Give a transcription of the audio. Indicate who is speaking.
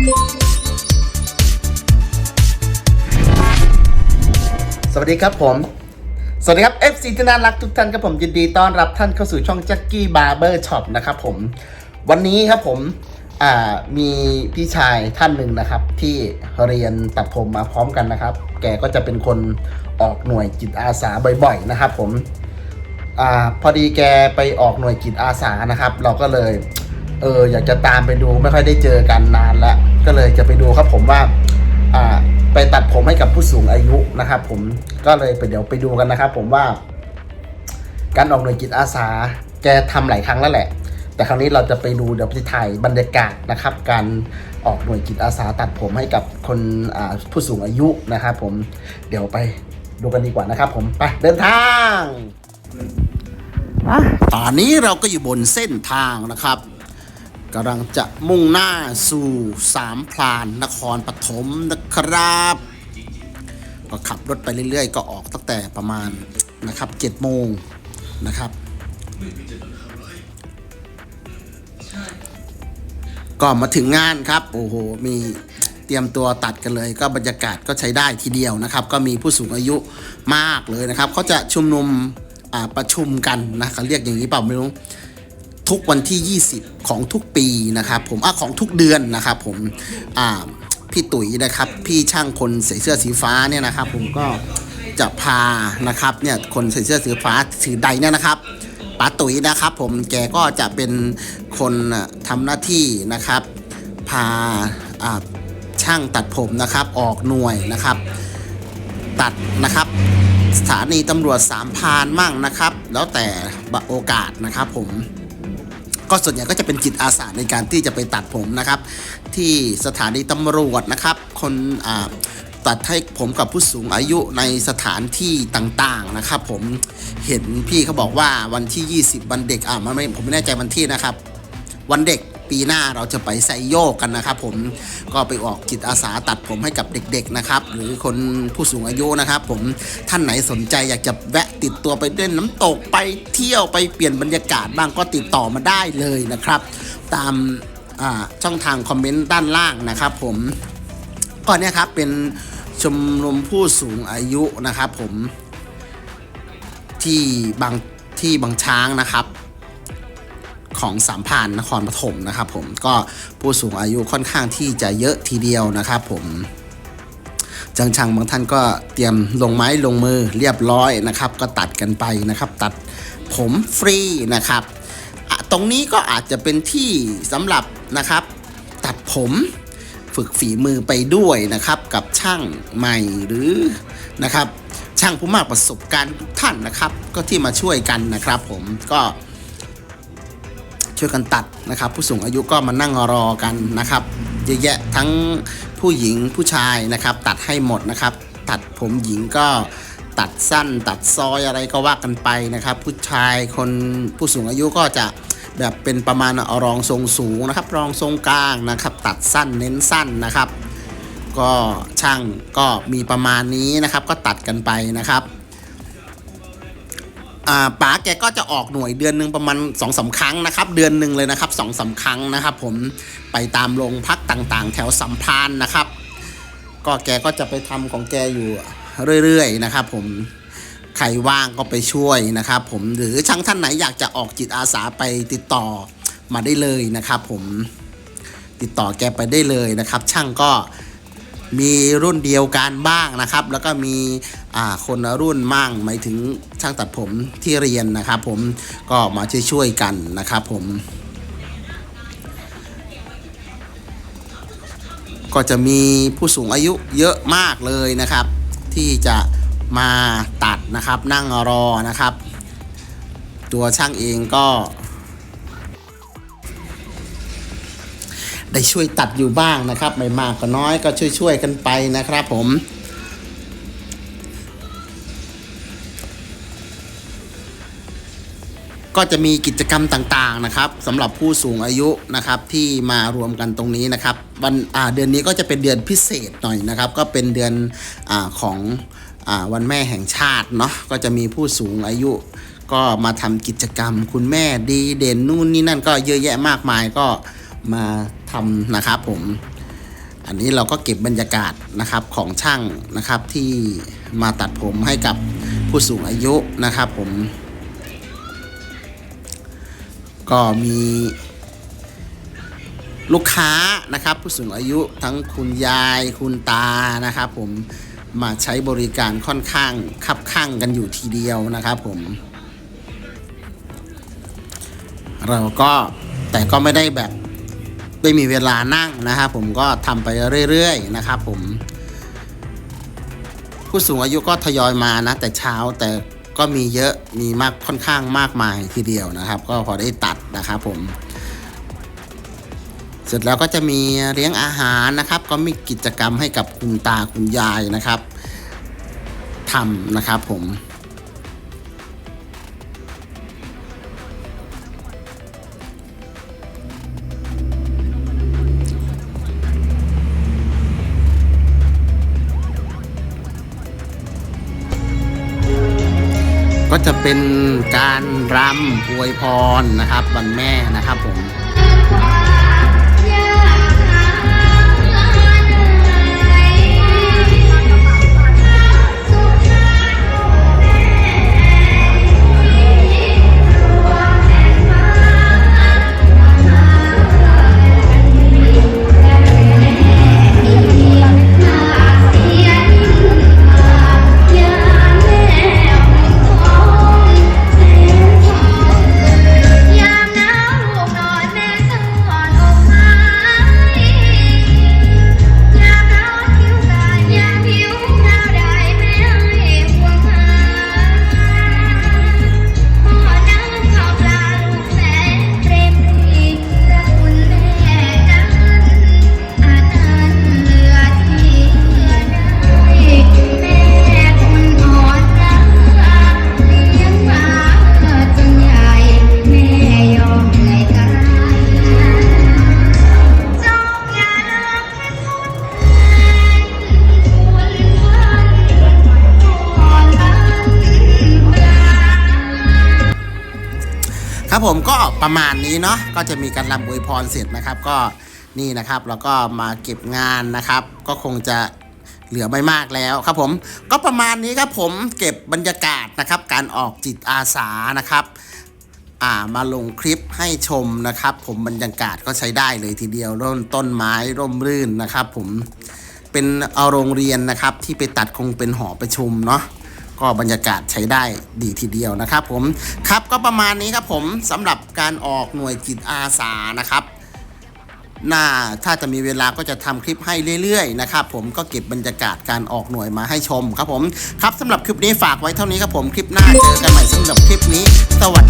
Speaker 1: สวัสดีครับผม สวัสดีครับ FC ที่น่ารักทุกท่านครับผมยินดีต้อนรับท่านเข้าสู่ช่อง Jackie Barber Shop นะครับผม วันนี้ครับผมมีพี่ชายท่านหนึ่งนะครับ ที่เรียนตัดผมมาพร้อมกันนะครับ แกก็จะเป็นคนออกหน่วยจิตอาสาบ่อย ๆ นะครับ ผมอพอดีแกไปออกหน่วยจิตอาสานะครับ เราก็เลย เอออยากจะตามไปดูไม่ค่อยได้เจอกันนานแล้ว ก็เลยจะไปดูครับผมว่าอ่าไปตัดผมให้กับผู้สูงอายุนะครับผมก็เลยไปเดี๋ยวไปดูกันนะครับ ผมว่า การออกหน่วยจิตอาสาแกทำหลายครั้งแล้วแหละ แต่ครั้งนี้เราจะไปดูเดี๋ยวไปถ่ายบรรยากาศนะครับ การออกหน่วยจิตอาสาตัดผมให้กับคนอ่าผู้สูงอายุนะครับผมเดี๋ยวไปดูกันดีกว่านะครับ ผมไปเดินทางตอนนี้เราก็อยู่บนเส้นทางนะครับ กำลังจะมุ่งหน้าสู่สามพรานนครปฐมนะครับ ก็ขับรถไปเรื่อยๆ ก็ออกตั้งแต่ประมาณนะครับเจ็ดโมงนะครับ ก็มาถึงงานครับ โอ้โห มีเตรียมตัวตัดกันเลย ก็บรรยากาศก็ใช้ได้ทีเดียวนะครับ ก็มีผู้สูงอายุมากเลยนะครับเขาจะชุมนุมประชุมกันนะเขาเรียกอย่างนี้เปล่าไม่รู้ ทุกวันที่ 20 ของทุกปีนะครับผมอะของทุกเดือนนะครับผมอ่าพี่ตุ๋ยนะครับ พี่ช่างคนใส่เสื้อสีฟ้าเนี่ยนะครับ ผมก็จะพานะครับเนี่ยคนใส่เสื้อสีฟ้าถือใดเนี่ยนะครับป้าตุ๋ยนะครับผมแกก็จะเป็นคนอะทำหน้าที่นะครับพาอ่าช่างตัดผมนะครับออกหน่วยนะครับ ตัดนะครับสถานีตำรวจสามพานมั่งนะครับ แล้วแต่โอกาสนะครับผม ก็ส่วนใหญ่ก็จะเป็นจิตอาสาในการที่จะไปตัดผมนะครับ ที่สถานีตำรวจนะครับ คนอ่าตัดให้ผมกับผู้สูงอายุในสถานที่ต่างๆนะครับผมเห็นพี่เขาบอกว่าวันที่ 20 วันเด็กอ่ามันไม่ผมไม่แน่ใจวันที่นะครับ วันเด็ก ปีหน้าเราจะไปไซโยกกันนะครับผมก็ไปออกจิตอาสาตัดผมให้กับเด็กๆนะครับหรือคนผู้สูงอายุนะครับผมท่านไหนสนใจอยากจะแวะติดตัวไปเล่นน้ำตกไปเที่ยวไปเปลี่ยนบรรยากาศบ้างก็ติดต่อมาได้เลยนะครับ ตามาช่องทางคอมเมนต์ด้านล่างนะครับผมก็เนี่ยครับเป็นชมรมผู้สูงอายุนะครับผมที่บางที่บางช้างนะครับ ของสามพานนครปฐมนะครับผมก็ผู้สูงอายุค่อนข้างที่จะเยอะทีเดียวนะครับผมจังชังบางท่านก็เตรียมลงไม้ลงมือเรียบร้อยนะครับ ก็ตัดกันไปนะครับ ตัดผมฟรีนะครับตรงนี้ก็อาจจะเป็นที่สำหรับนะครับ ตัดผมฝึกฝีมือไปด้วยนะครับ กับช่างใหม่หรือนะครับ ช่างผู้มากประสบการณ์ทุกท่านนะครับ ก็ที่มาช่วยกันนะครับ ผมก็ ช่วยกันตัดนะครับ ผู้สูงอายุก็มานั่งรอกันนะครับเยอะแยะทั้งผู้หญิงผู้ชายนะครับ ตัดให้หมดนะครับ ตัดผมหญิงก็ตัดสั้น ตัดซอยอะไรก็ว่ากันไปนะครับ ผู้ชายคนผู้สูงอายุก็จะแบบเป็นประมาณรองทรงสูงนะครับ รองทรงกลางนะครับ ตัดสั้นเน้นสั้นนะครับ ก็ช่างก็มีประมาณนี้นะครับ ก็ตัดกันไปนะครับ ป๋าแกก็จะออกหน่วยเดือนหนึ่งประมาณสองสาครั้งนะครับ เดือนหนึ่งเลยนะครับสองสาครั้งนะครับ ผมไปตามโรงพักต่างๆ แถวสัมพานนะครับ ก็แกก็จะไปทำของแกอยู่เรื่อยๆนะครับ ผมใครว่างก็ไปช่วยนะครับ ผมหรือช่างท่านไหนอยากจะออกจิตอาสาไปติดต่อมาได้เลยนะครับ ผมติดต่อแกไปได้เลยนะครับ ช่างก็ มีรุ่นเดียวกันบ้างนะครับ แล้วก็มีคนรุ่นมั่งหมายถึงช่างตัดผมที่เรียนนะครับผมก็มาช่วยๆกันนะครับผมก็จะมีผู้สูงอายุเยอะมากเลยนะครับ ที่จะมาตัดนะครับนั่งรอนะครับ ตัวช่างเองก็ ได้ช่วยตัดอยู่บ้างนะครับ ไม่มากก็น้อยก็ช่วยๆกันไปนะครับผมก็จะมีกิจกรรมต่างๆนะครับสำหรับผู้สูงอายุนะครับที่มารวมกันตรงนี้นะครับวันเดือนนี้ก็จะเป็นเดือนพิเศษหน่อยนะครับ ก็เป็นเดือนอของอวันแม่แห่งชาติเนาะก็จะมีผู้สูงอายุ ก็มาทำกิจกรรมคุณแม่ดีเด่นนู่นนี่นั่นก็เยอะแยะมากมายก็มา ทำนะครับผม อันนี้เราก็เก็บบรรยากาศนะครับของช่างนะครับที่มาตัดผมให้กับผู้สูงอายุนะครับผม ก็มีลูกค้านะครับ ผู้สูงอายุทั้งคุณยายคุณตานะครับ ผมมาใช้บริการค่อนข้างคับข้างกันอยู่ทีเดียวนะครับผม เราก็แต่ก็ไม่ได้แบบ ไม่มีเวลานั่งนะครับผมก็ทำไปเรื่อยๆนะครับผมผู้สูงอายุก็ทยอยมานะแต่เช้าแต่ก็มีเยอะมีมากค่อนข้างมากมายทีเดียวนะครับ ก็พอได้ตัดนะครับผม เสร็จแล้วก็จะมีเลี้ยงอาหารนะครับ ก็มีกิจกรรมให้กับคุณตาคุณยายนะครับทำนะครับผม จะเป็นการรำอวยพรนะครับ วันแม่นะครับผม
Speaker 2: ครับ
Speaker 1: ผมก็ประมาณนี้เนาะก็จะมีการรำอวยพรเสร็จนะครับ ก็นี่นะครับแล้วก็มาเก็บงานนะครับ ก็คงจะเหลือไม่มากแล้วครับผมก็ประมาณนี้ครับผมเก็บบรรยากาศนะครับ การออกจิตอาสานะครับอ่ามาลงคลิปให้ชมนะครับ ผมบรรยากาศก็ใช้ได้เลยทีเดียวร่นต้นไม้ร่มรื่นนะครับ ผมเป็นเอาโรงเรียนนะครับที่ไปตัดคงเป็นหอประชุมเนาะ ก็บรรยากาศใช้ได้ดีทีเดียวนะครับผมครับก็ประมาณนี้ครับผมสำหรับการออกหน่วยจิตอาสานะครับน่าถ้าจะมีเวลาก็จะทำคลิปให้เรื่อยๆนะครับผมก็เก็บบรรยากาศการออกหน่วยมาให้ชมครับผมครับสำหรับคลิปนี้ฝากไว้เท่านี้ครับผมคลิปหน้าเจอกันใหม่สำหรับคลิปนี้ สวัสดี